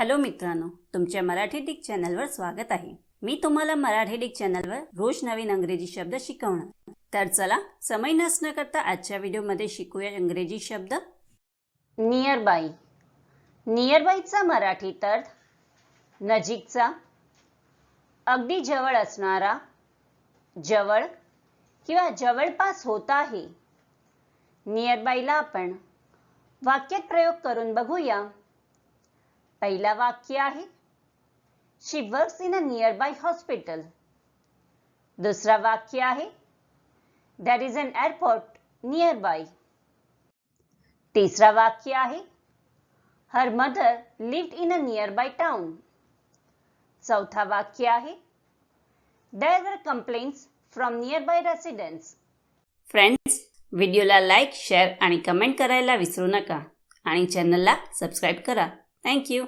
Hello मित्रांनो तुमच्या Marathi Dick चॅनलवर स्वागत आहे. मी तुम्हाला मराठी डिक चॅनलवर रोज नवीन अंग्रेजी शब्द शिकवणार. तर चला समय नसणं करता आजच्या व्हिडिओमध्ये शिकूया इंग्रजी शब्द. नियर बाय नियर मराठी अर्थ नजीकचा अगदी जवळ असणारा जवळ किंवा जवळपास होत आहे. नियरबायला आपण वाक्यात प्रयोग करून बघूया. पहिला वाक्य आहे she works in a nearby hospital दुसरा वाक्य आहे that is an airport nearby तिसरा वाक्य आहे her mother lived in a nearby town चौथा वाक्य आहे there were complaints from nearby residents friends व्हिडिओला लाईक शेअर आणि कमेंट करायला विसरू नका आणि चॅनलला सबस्क्राईब करा. थँक्यू